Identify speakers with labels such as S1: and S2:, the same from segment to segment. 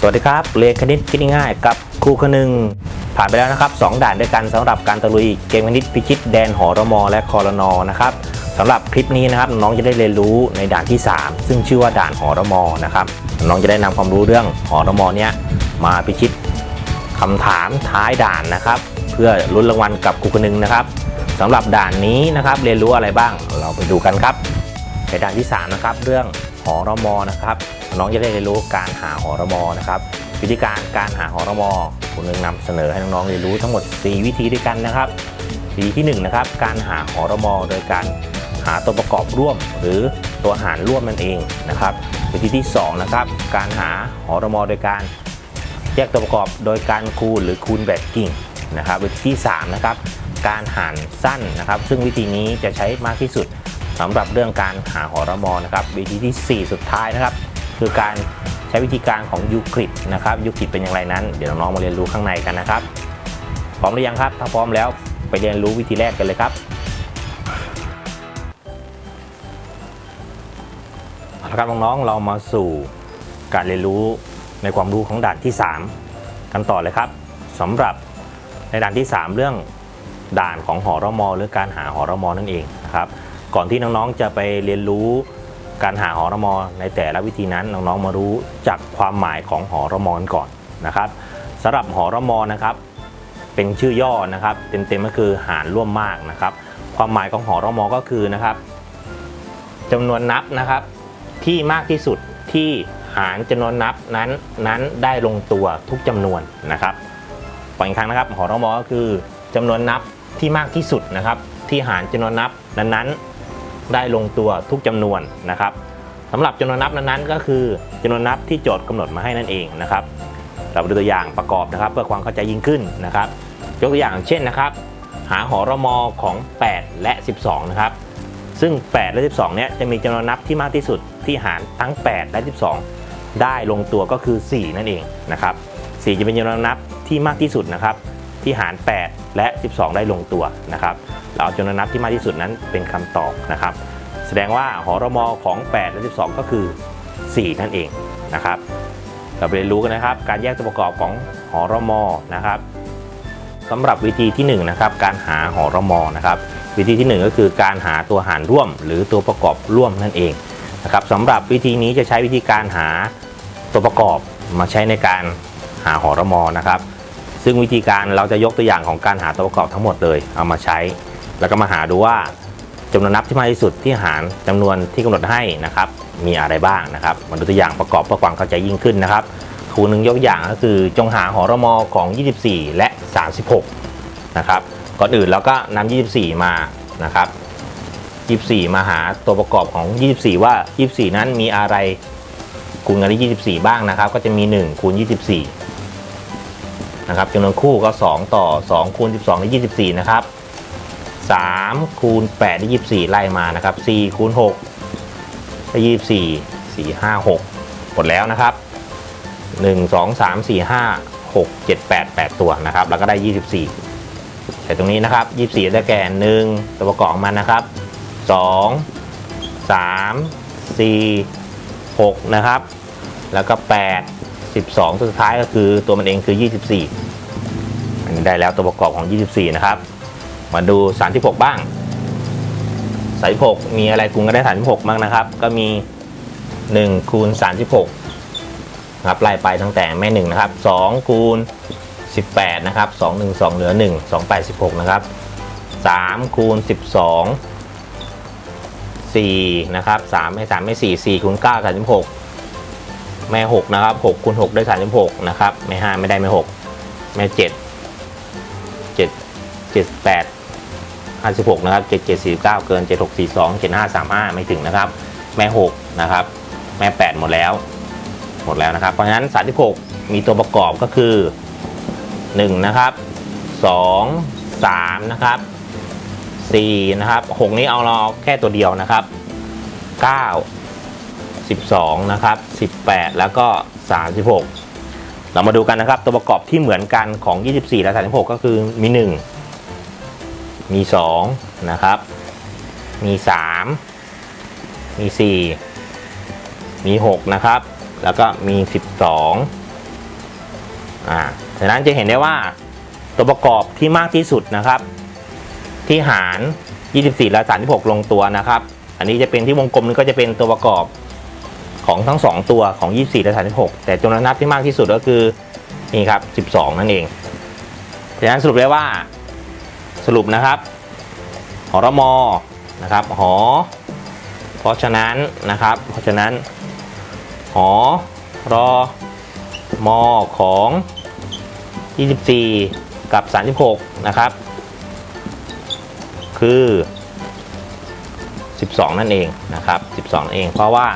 S1: สวัสดีครับ เรียนคณิตคิดง่ายกับครูคนหนึ่งผ่านไปแล้วนะครับ 2 ด่านด้วยกันสำหรับการตะลุยเกมคณิตพิชิตแดนหอรมอและคอรนอนะครับสำหรับคลิปนี้นะครับน้องจะได้เรียนรู้ในด่านที่ 3 ซึ่งชื่อว่าด่านหอรมอนะครับน้องจะได้นำความรู้เรื่องหอรมอเนี้ยมาพิชิตคำถามท้ายด่านนะครับ เพื่อลุ้นรางวัลกับครูคนหนึ่งนะครับสำหรับด่านนี้นะครับเรียนรู้อะไรบ้างเราไปดูกันครับในด่านที่ 3 นะครับ เรื่องหอรมอนะครับ น้องจะได้เรียนรู้การหาหอรมอนะครับวิธีการการหาหอรมอคุณนึงนำเสนอให้น้องๆเรียนรู้ทั้งหมด 4 วิธีด้วยกันนะครับวิธีที่1นะครับการหาหอรมอโดยการหาตัวประกอบร่วม หรือตัวหารร่วมนั่นเองนะครับ วิธีที่2นะครับการหาหอรมอโดยการแยกตัวประกอบโดยการคูณหรือคูณแบบกิ่งนะครับ วิธีที่3นะครับการหารสั้นนะครับ ซึ่งวิธีนี้จะใช้มากที่สุดสำหรับเรื่องการหาหอรมอนะครับ วิธีที่ 4 สุดท้ายนะครับ คือการใช้วิธีการของยูคลิดนะครับยูคลิดเป็นอย่างไรนั้น เดี๋ยวน้องๆมาเรียนรู้ข้างในกันนะครับ พร้อมหรือยังครับ ถ้าพร้อมแล้วไปเรียนรู้วิธีแรกกันเลยครับเอาละครับน้องๆเรามาสู่การเรียนรู้ในความรู้ของด่านที่ 3 กันต่อเลยครับสำหรับในด่านที่ 3 เรื่องด่านของหอรมอหรือการหาหอรมอนั่นเองนะครับ ก่อนที่น้องๆจะไปเรียนรู้ การหาหอรมอในแต่ละวิธีนั้นน้องๆมารู้จากความหมายของหอรมอนก่อนนะครับสำหรับหอรมอนะครับ เป็นชื่อย่อนะครับเต็มๆก็คือหารร่วมมากนะครับ ความหมายของหอรมอก็คือนะครับจำนวนนับนะครับที่มากที่สุดที่หารจำนวนนับนั้นนั้นได้ลงตัวทุกจำนวนนะครับอีกครั้งนะครับหอรมอก็คือจำนวนนับที่มากที่สุดนะครับ ที่หารจำนวนนับนั้นๆ ได้ลงตัวทุกจำนวนนะครับสำหรับจำนวนนับนั้นๆ ก็คือจำนวนนับที่โจทย์กำหนดมาให้นั่นเองนะครับ เราดูตัวอย่างประกอบนะครับ เพื่อความเข้าใจยิ่งขึ้นนะครับ ยกตัวอย่างเช่นนะครับ หาหอรมอของ 8 และ 12 นะครับ ซึ่ง 8 และ 12 เนี่ยจะมีจำนวนนับที่มากที่สุดที่หารทั้ง 8 และ 12 ได้ลงตัวก็คือ 4 นั่นเองนะครับ4จะเป็นจำนวนนับที่มากที่สุดนะครับ ที่หาร 8 และ 12 ได้ลงตัวนะครับเราเอาจำนวนนับที่มากที่สุดนั้นเป็นคำตอบนะครับ แสดงว่าหอรมอของ 8 และ 12 ก็คือ 4 นั่นเองนะครับ เราไปเรียนรู้กันนะครับ การแยกตัวประกอบของหอรมอนะครับสำหรับวิธีที่1นะครับการหาหอรมอนะครับวิธีที่ 1 ก็คือการหาตัวหารร่วม หรือตัวประกอบร่วมนั่นเองนะครับสำหรับวิธีนี้จะใช้วิธีการหาตัวประกอบมาใช้ในการหาหอรมอนะครับ ซึ่งวิธีการเราจะยกตัวอย่างของการหาตัวประกอบทั้งหมดเลยเอามาใช้ แล้วก็มาหาดูว่าจำนวนนับที่มากที่สุดที่หารจำนวนที่กำหนดให้นะครับมีอะไรบ้างนะครับมาดูตัวอย่างประกอบเพื่อความเข้าใจยิ่งขึ้นนะครับครูหนึ่งยกตัวอย่างก็คือจงหาหอรมอของ 24 และ 36 นะครับก่อนอื่นเราก็นำ24 มานะครับ 24 มาหาตัวประกอบของ 24 ว่า 24 นั้นมีอะไรคูณกันได้24 บ้างนะครับ ก็จะมี 1 คูณ 24 นะครับจำนวนคู่ก็ 2 ต่อ 2 คูณ 12 ได้ 24 นะครับ 3 คูณ 8 ได้ 24 ไล่มานะครับ 4 คูณ 6 ได้ 24 4 5 6 หมดแล้วนะครับ 1 2 3 4 5 6 7 8 8 ตัวนะครับ แล้วก็ได้ 24 แต่ตรงนี้นะครับ 24 ได้แก่ 1 ตัวประกอบมันนะครับ 2 3 4 6 นะครับ แล้วก็ 8 12 ตัวสุดท้ายก็คือตัวมันเองคือ 24 อันนี้ได้แล้วตัวประกอบของ 24 นะครับ มาดู 36 บ้าง 36 มีอะไรคูณกันได้ 36 บ้างนะครับ ก็มี 1 คูณ 36นะครับไล่ไปตั้งแต่แม่1นะครับ 2 คูณ 18 นะครับ 2 1 2 เหลือ 1 2 8 16 นะครับ 3 คูณ 12 4 นะครับ3ไม่3ไม่4 4คูณ9 36 แม่6นะครับ6คูณ6ได้36นะครับแม่5ไม่ได้แม่6แม่7 7 7 8 56นะครับ7 7 49 เกิน 7 6 42 7 5 35 ไม่ถึงนะครับ แม่ 6 นะครับ แม่ 8 หมดแล้ว หมดแล้วนะครับ เพราะฉะนั้น 36 มีตัวประกอบก็คือ 1 นะครับ 2 3 นะครับ 4 นะครับ 6 นี้เอาเราแค่ตัวเดียวนะครับ 9 12 นะครับ 18 แล้วก็ 36 เรามาดูกันนะครับ ตัวประกอบที่เหมือนกันของ 24 และ 36 ก็คือมี 1 มี 2 นะครับ มี 3 มี 4 มี 6 นะครับ แล้วก็มี 12 อ่าดังนั้นจะเห็นได้ว่าตัวประกอบที่มากที่สุดนะครับ ที่หาร 24 และ 36 ลงตัวนะครับ อันนี้จะเป็นที่วงกลมนี้ก็จะเป็นตัวประกอบ ของทั้ง 2 ตัวของ 24 และ 36 แต่จำนวนนับที่มากที่สุดก็คือนี่ครับ 12 นั่นเองดังนั้นสรุปได้ว่าสรุปนะครับหอรมอนะครับหอ เพราะฉะนั้นนะครับ เพราะฉะนั้นหอรอมอของ 24 กับ 36 นะครับ คือ 12 นั่นเองนะครับ 12นั่นเองเพราะว่า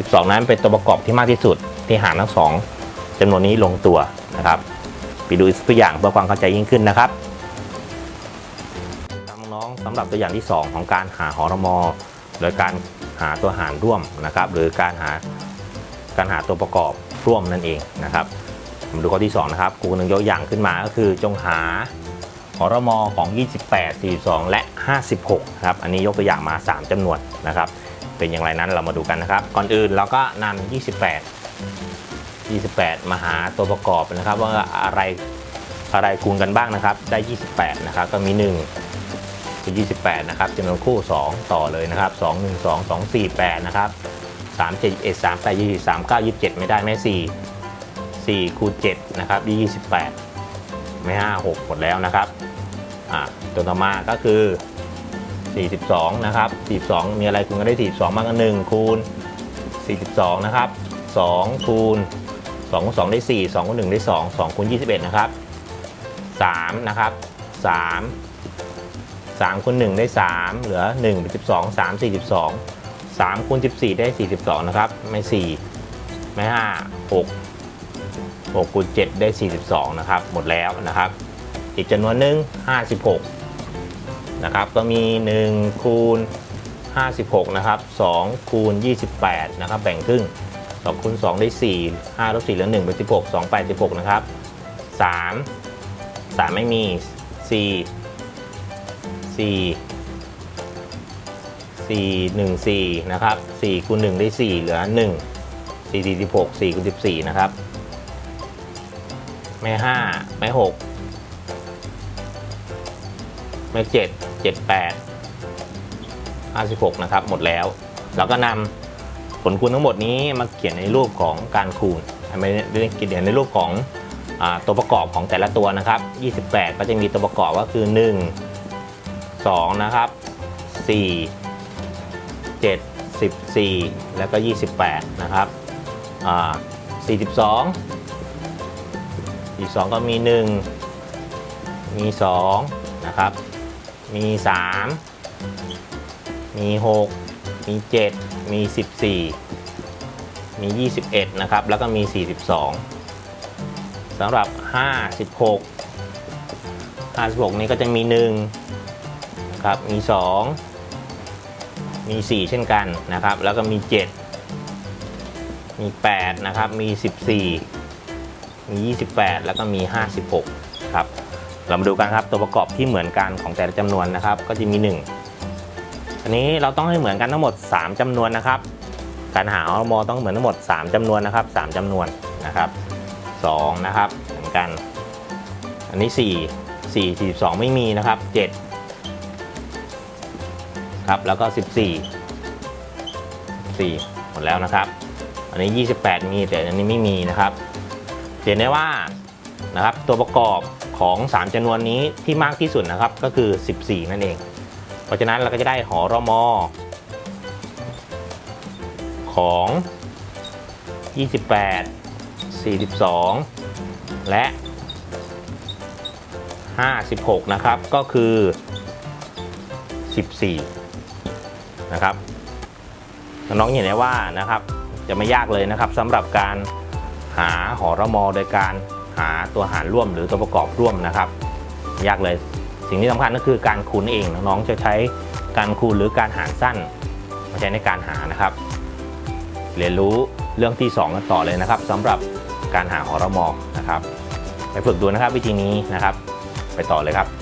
S1: 12 นั้นเป็นตัวประกอบที่มากที่สุดที่หารทั้งสองจำนวนนี้ลงตัวนะครับ ไปดูอีกตัวอย่างเพื่อความเข้าใจยิ่งขึ้นนะครับน้องๆสำหรับตัวอย่างที่ 2 ของการหาหอรมอโดยการหาตัวหารร่วมนะครับ หรือการหาการหาตัวประกอบร่วมนั่นเองนะครับมาดูข้อที่ 2 นะครับครูกำลังยกอย่างขึ้นมาก็คือจงหาหอรมอของ 28 42 และ 56 ครับ อันนี้ยกตัวอย่างมา 3จำนวนนะครับ เป็นอย่างไรนั้นเรามาดูกันนะครับ ก่อนอื่นเราก็นำ28 28 มาหาตัวประกอบนะครับ ว่าอะไรอะไรคูณกันบ้างนะครับ ได้ 28 นะครับ ก็มี 1 คือ 28 นะครับจำนวนคู่ 2 ต่อเลยนะครับ 2 1 2 2 4 8 นะครับ 3 7 1 3 8 24 3 9 27 ไม่ได้ไม่4 4 คูณ 7 นะครับได้28 ไม่ 5 6 หมดแล้วนะครับ อ่าตัวต่อมาก็คือ 42 นะครับ 42 มีอะไรคูณกันได้ 42มากกว่า1คูณ 42 นะครับ 2 คูณ 2 คูณ 2 ได้ 4 2 คูณ 1 ได้ 2 2 คูณ 21 นะครับ 3 นะครับ 3 3 คูณ 1 ได้ 3 เหลือ1เป็น12 3 42 3คูณ14 ได้ 42 นะครับ ไม่ 4 ไม่ 5 6 6คูณ7ได้ 42 นะครับ หมดแล้วนะครับ อีกจำนวนหนึ่ง56 นะครับก็มี1คูณ56นะครับ2คูณ28นะครับแบ่งครึ่ง2คูณ2ได้ 4 5ลบ4เหลือ1เป็น16 2 8 16นะครับ3 3 ไม่มี 4 4 4 1 4นะครับ4คูณ1ได้ 4 เหลือ 1 4 46 4คูณ14 นะครับ ไม่ 5 ไม่ 6 ไม่7 7 8 56นะครับ หมดแล้ว เราก็นำผลคูณทั้งหมดนี้มาเขียนในรูปของการคูณไม่ได้เขียนในรูปของอตัวประกอบของแต่ละตัวนะครับ 28 ก็จะมีตัวประกอบก็คือ 1 2 นะครับ 4 7 14 แล้วก็ 28 นะครับอ่า42 42 ก็มี 1 มี 2 นะครับ มี 3 มี 6 มี 7 มี 14 มี 21 นะครับ แล้วก็มี 42สำหรับ 56 56 นี้ก็จะมี 1 ครับ มี 2 มี 4 เช่นกันนะครับ แล้วก็มี 7 มี 8 นะครับ มี 14 มี 28 แล้วก็มี 56 ครับ เรามาดูกันครับตัวประกอบที่เหมือนกันของแต่ละจำนวนนะครับ ก็จะมี 1 อันนี้เราต้องให้เหมือนกันทั้งหมด 3จำนวนนะครับ การหาอมต้องเหมือนทั้งหมด 3จำนวนนะครับ 3จำนวนนะครับ 2 นะครับ เหมือนกัน อันนี้ 4 4 42 ไม่มีนะครับ 7 ครับแล้วก็ 14 4 หมดแล้วนะครับ อันนี้ 28 มีแต่อันนี้ไม่มีนะครับเห็นได้ว่านะครับตัวประกอบ ของ 3จำนวนนี้ที่มากที่สุดนะครับก็คือ 14 นั่นเอง เพราะฉะนั้นเราก็จะได้หอรอมอของ 28 42 และ 56 นะครับ ก็คือ 14 นะครับ น้องเห็นได้ว่านะครับจะไม่ยากเลยนะครับสำหรับการหาหอรมอโดยการ หาตัวหารร่วมหรือตัวประกอบร่วมนะครับ ยากเลยสิ่งที่สำคัญก็คือการคูณเองน้องๆจะใช้การคูณหรือการหารสั้นมาใช้ในการหานะครับ เรียนรู้เรื่องที่ 2 กันต่อเลยนะครับสำหรับการหาหอรมอนะครับ ไปฝึกดูนะครับวิธีนี้นะครับ ไปต่อเลยครับ